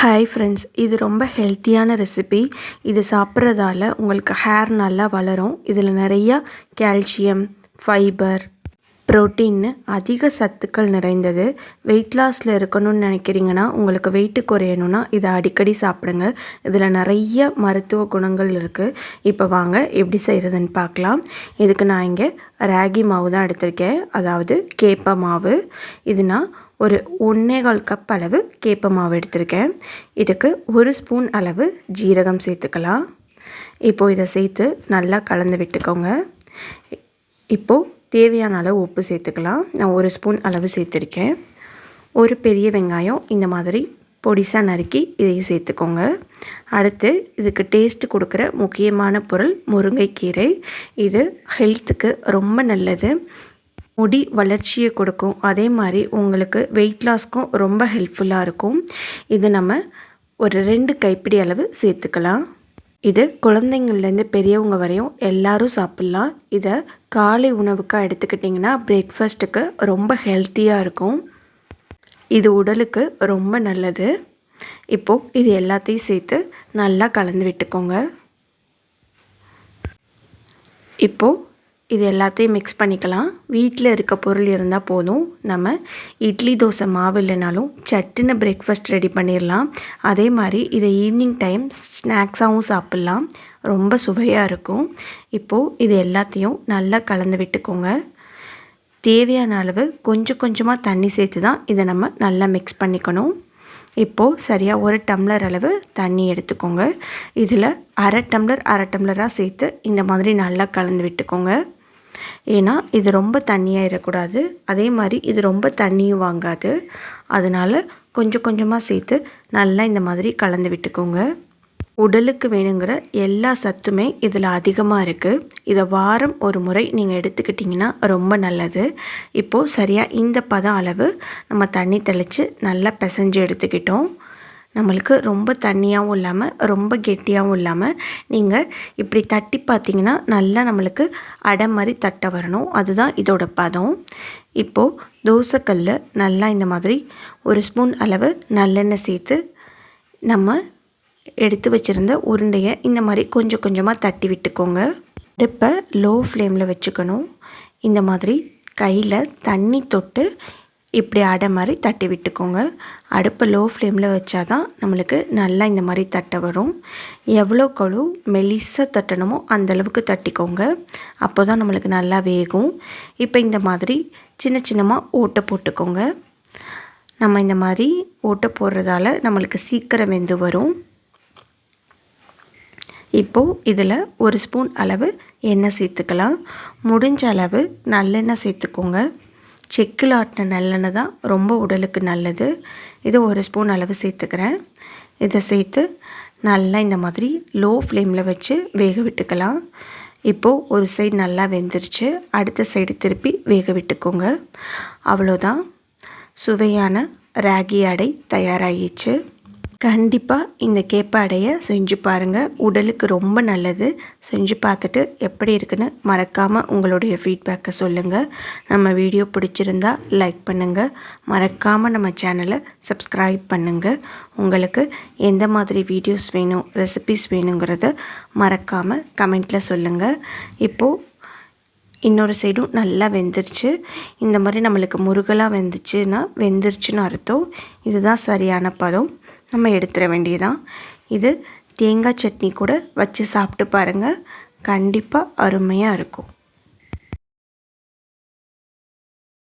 Hi friends இது ரொம்ப ஹெல்த்தியான ரெசிபி இது சாப்பிட்றதால உங்களுக்கு ஹேர் நல்லா வளரும். இதில் நிறையா கால்சியம் ஃபைபர் ப்ரோட்டீன்னு அதிக சத்துக்கள் நிறைந்தது. வெயிட் லாஸில் இருக்கணும்னு நினைக்கிறீங்கன்னா உங்களுக்கு வெயிட்டு குறையணும்னா இதை அடிக்கடி சாப்பிடுங்க. இதில் நிறைய மருத்துவ குணங்கள் இருக்குது இப்போ வாங்க எப்படி செய்கிறதுன்னு பார்க்கலாம். இதுக்கு நான் இங்கே ராகி மாவு தான் எடுத்திருக்கேன். அதாவது கேப்ப மாவு. இது நான் ஒரு ஒன்றே கால் கப் அளவு கேப்ப மாவு எடுத்திருக்கேன். இதுக்கு ஒரு ஸ்பூன் அளவு ஜீரகம் சேர்த்துக்கலாம். இப்போது இதை சேர்த்து நல்லா கலந்து விட்டுக்கோங்க. இப்போது தேவையான அளவு உப்பு சேர்த்துக்கலாம். நான் ஒரு ஸ்பூன் அளவு சேர்த்துருக்கேன். ஒரு பெரிய வெங்காயம் இந்த மாதிரி பொடிசாக நறுக்கி இதையும் சேர்த்துக்கோங்க. அடுத்து இதுக்கு டேஸ்ட் கொடுக்குற முக்கியமான பொருள் முருங்கைக்கீரை. இது ஹெல்த்துக்கு ரொம்ப நல்லது. முடி வளர்ச்சியை கொடுக்கும். அதே மாதிரி உங்களுக்கு வெயிட் லாஸ்க்கும் ரொம்ப ஹெல்ப்ஃபுல்லாக இருக்கும். இது நம்ம ஒரு ரெண்டு கைப்பிடி அளவு சேர்த்துக்கலாம். இது குழந்தைங்கள்லேருந்து பெரியவங்க வரையும் எல்லாரும் சாப்பிட்லாம். இதை காலை உணவுக்காக எடுத்துக்கிட்டிங்கன்னா பிரேக்ஃபாஸ்ட்டுக்கு ரொம்ப ஹெல்த்தியாக இருக்கும். இது உடலுக்கு ரொம்ப நல்லது. இப்போது இது எல்லாத்தையும் சேர்த்து நல்லா கலந்து விட்டுக்கோங்க. இப்போது இது எல்லாத்தையும் மிக்ஸ் பண்ணிக்கலாம். வீட்டில் இருக்க பொருள் இருந்தால் போதும். நம்ம இட்லி தோசை மாவு இல்லைனாலும் சட்டுன்னு பிரேக்ஃபாஸ்ட் ரெடி பண்ணிடலாம் அதே மாதிரி இதை ஈவினிங் டைம் ஸ்நாக்ஸாகவும் சாப்பிட்லாம். ரொம்ப சுவையாக இருக்கும். இப்போது இது எல்லாத்தையும் நல்லா கலந்து விட்டுக்கோங்க. தேவையான அளவு கொஞ்சம் கொஞ்சமாக தண்ணி சேர்த்து தான் இதை நம்ம நல்லா மிக்ஸ் பண்ணிக்கணும். இப்போது சரியாக ஒரு டம்ளர் அளவு தண்ணி எடுத்துக்கோங்க. இதில் அரை டம்ளர் அரை டம்ளராக சேர்த்து இந்த மாதிரி நல்லா கலந்து விட்டுக்கோங்க. ஏன்னா இது ரொம்ப தண்ணியாகிடக்கூடாது அதே மாதிரி இது ரொம்ப தண்ணியும் வாங்காது. அதனால் கொஞ்சம் கொஞ்சமாக சேர்த்து நல்லா இந்த மாதிரி கலந்து விட்டுக்கோங்க. உடலுக்கு வேணுங்கிற எல்லா சத்துமே இதில் அதிகமாக இருக்குது இதை வாரம் ஒரு முறை நீங்கள் எடுத்துக்கிட்டிங்கன்னா ரொம்ப நல்லது. இப்போது சரியாக இந்த பதம் அளவு நம்ம தண்ணி தெளித்து நல்லா பிசைஞ்சு எடுத்துக்கிட்டோம். நம்மளுக்கு ரொம்ப தண்ணியாகவும் இல்லாமல் ரொம்ப கெட்டியாகவும் இல்லாமல் நீங்கள் இப்படி தட்டி பார்த்தீங்கன்னா நல்லா நம்மளுக்கு அடை மாதிரி தட்ட வரணும். அதுதான் இதோட பதம். இப்போது தோசைக்கல் நல்லா இந்த மாதிரி ஒரு ஸ்பூன் அளவு நல்லெண்ணெய் சேர்த்து நம்ம எடுத்து வச்சுருந்த உருண்டையை இந்த மாதிரி கொஞ்சம் கொஞ்சமாக தட்டி விட்டுக்கோங்க. அடுப்பை லோ ஃப்ளேமில் வச்சுக்கணும். இந்த மாதிரி கையில் தண்ணி தொட்டு இப்படி அடை மாதிரி தட்டி விட்டுக்கோங்க. அடுப்பை லோ ஃப்ளேமில் வச்சா தான் நம்மளுக்கு நல்லா இந்த மாதிரி தட்டை வரும். எவ்வளோ மெலிசாக தட்டணுமோ அந்தளவுக்கு தட்டிக்கோங்க. அப்போ தான் நம்மளுக்கு நல்லா வேகும். இப்போ இந்த மாதிரி சின்ன சின்னமாக ஓட்டை போட்டுக்கோங்க. நம்ம இந்த மாதிரி ஓட்டை போடுறதால நம்மளுக்கு சீக்கிரம் வெந்து வரும். இப்போது இதில் ஒரு ஸ்பூன் அளவு எண்ணெய் சேர்த்துக்கலாம். முடிஞ்ச அளவு நல்லெண்ணெய் சேர்த்துக்கோங்க. செக்கில் ஆட்டின நல்லெண்ணெய் தான் ரொம்ப உடலுக்கு நல்லது. இது ஒரு ஸ்பூன் அளவு சேர்த்துக்கிறேன். இதை சேர்த்து நல்லா இந்த மாதிரி லோ ஃப்ளேமில் வச்சு வேக விட்டுக்கலாம். இப்போது ஒரு சைடு நல்லா வெந்துருச்சு. அடுத்த சைடு திருப்பி வேக விட்டுக்கோங்க. அவ்வளோதான். சுவையான ராகி அடை தயாராகிடுச்சு. கண்டிப்பாக இந்த கேப்பாடையை செஞ்சு பாருங்கள் உடலுக்கு ரொம்ப நல்லது. செஞ்சு பார்த்துட்டு எப்படி இருக்குன்னு மறக்காமல் உங்களுடைய ஃபீட்பேக்கை சொல்லுங்கள் நம்ம வீடியோ பிடிச்சிருந்தா லைக் பண்ணுங்கள் மறக்காமல் நம்ம சேனலை சப்ஸ்கிரைப் பண்ணுங்கள் உங்களுக்கு எந்த மாதிரி வீடியோஸ் வேணும் ரெசிபிஸ் வேணுங்கிறத மறக்காமல் கமெண்ட்டில் சொல்லுங்கள் இப்போது இன்னொரு சைடும் நல்லா வெந்துருச்சு. இந்த மாதிரி நம்மளுக்கு முருகலாக வெந்துச்சுன்னா வெந்துருச்சுன்னு அர்த்தம். இதுதான் சரியான பதம். நம்ம எடுத்துட வேண்டியதான் இது தேங்காய் சட்னி கூட வச்சு சாப்பிட்டு பாருங்கள் கண்டிப்பாக அருமையாக இருக்கும்.